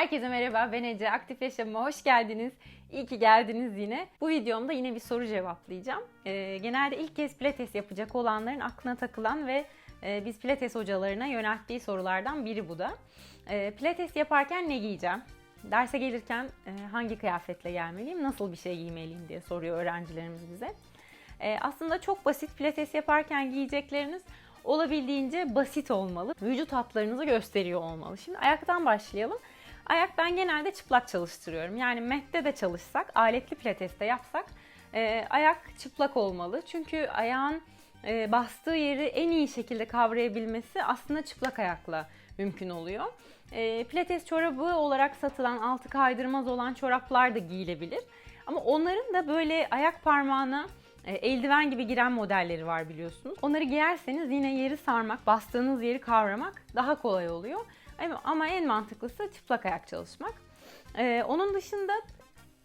Herkese merhaba, ben Ece. Aktif Yaşamıma hoş geldiniz. İyi ki geldiniz yine. Bu videomda yine bir soru cevaplayacağım. Ee, genelde ilk kez pilates yapacak olanların aklına takılan ve e, biz pilates hocalarına yönelttiği sorulardan biri bu da. Ee, pilates yaparken ne giyeceğim? Derse gelirken e, hangi kıyafetle gelmeliyim, nasıl bir şey giymeliyim diye soruyor öğrencilerimiz bize. Ee, aslında çok basit pilates yaparken giyecekleriniz olabildiğince basit olmalı. Vücut hatlarınızı gösteriyor olmalı. Şimdi ayaktan başlayalım. Ayak ben genelde çıplak çalıştırıyorum. Yani mette de çalışsak, aletli pilateste yapsak e, ayak çıplak olmalı. Çünkü ayağın e, bastığı yeri en iyi şekilde kavrayabilmesi aslında çıplak ayakla mümkün oluyor. E, pilates çorabı olarak satılan altı kaydırmaz olan çoraplar da giyilebilir. Ama onların da böyle ayak parmağına e, eldiven gibi giren modelleri var biliyorsunuz. Onları giyerseniz yine yeri sarmak, bastığınız yeri kavramak daha kolay oluyor. Ama en mantıklısı çıplak ayak çalışmak. Ee, onun dışında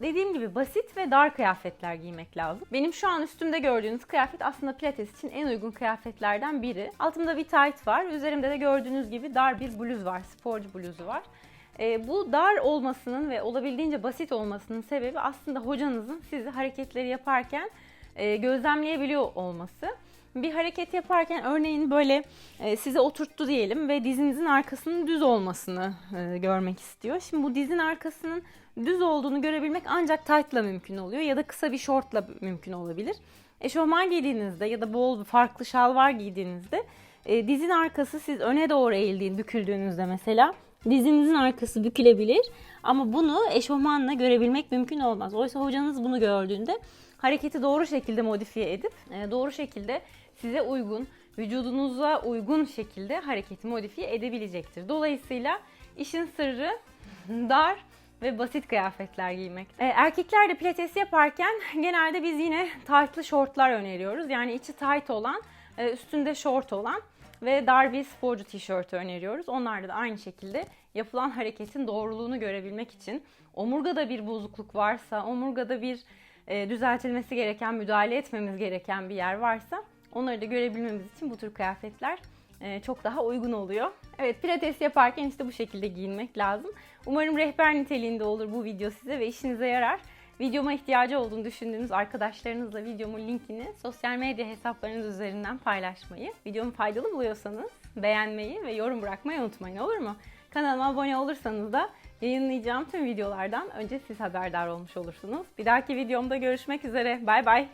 dediğim gibi basit ve dar kıyafetler giymek lazım. Benim şu an üstümde gördüğünüz kıyafet aslında pilates için en uygun kıyafetlerden biri. Altımda bir tight var. Üzerimde de gördüğünüz gibi dar bir bluz var. Sporcu bluzu var. Ee, bu dar olmasının ve olabildiğince basit olmasının sebebi aslında hocanızın sizi hareketleri yaparken e, gözlemleyebiliyor olması bir hareket yaparken örneğin böyle e, size oturttu diyelim ve dizinizin arkasının düz olmasını e, görmek istiyor. Şimdi bu dizin arkasının düz olduğunu görebilmek ancak tight'la mümkün oluyor ya da kısa bir short'la mümkün olabilir. Eşofman giydiğinizde ya da bol farklı şalvar giydiğinizde e, dizin arkası siz öne doğru eğildiğin, büküldüğünüzde mesela dizinizin arkası bükülebilir ama bunu eşofmanla görebilmek mümkün olmaz. Oysa hocanız bunu gördüğünde hareketi doğru şekilde modifiye edip e, doğru şekilde size uygun, vücudunuza uygun şekilde hareketi modifiye edebilecektir. Dolayısıyla işin sırrı dar ve basit kıyafetler giymek. E, erkekler de pilates yaparken genelde biz yine tight'lı şortlar öneriyoruz. Yani içi tight olan, e, üstünde şort olan ve dar bir sporcu tişörtü öneriyoruz. Onlarda da aynı şekilde yapılan hareketin doğruluğunu görebilmek için omurgada bir bozukluk varsa, omurgada bir e, düzeltilmesi gereken, müdahale etmemiz gereken bir yer varsa onları da görebilmemiz için bu tür kıyafetler e, çok daha uygun oluyor. Evet pilates yaparken işte bu şekilde giyinmek lazım. Umarım rehber niteliğinde olur bu video size ve işinize yarar. Videoma ihtiyacı olduğunu düşündüğünüz arkadaşlarınızla videomun linkini sosyal medya hesaplarınız üzerinden paylaşmayı, videomu faydalı buluyorsanız beğenmeyi ve yorum bırakmayı unutmayın olur mu? Kanalıma abone olursanız da yayınlayacağım tüm videolardan önce siz haberdar olmuş olursunuz. Bir dahaki videomda görüşmek üzere. Bay bay.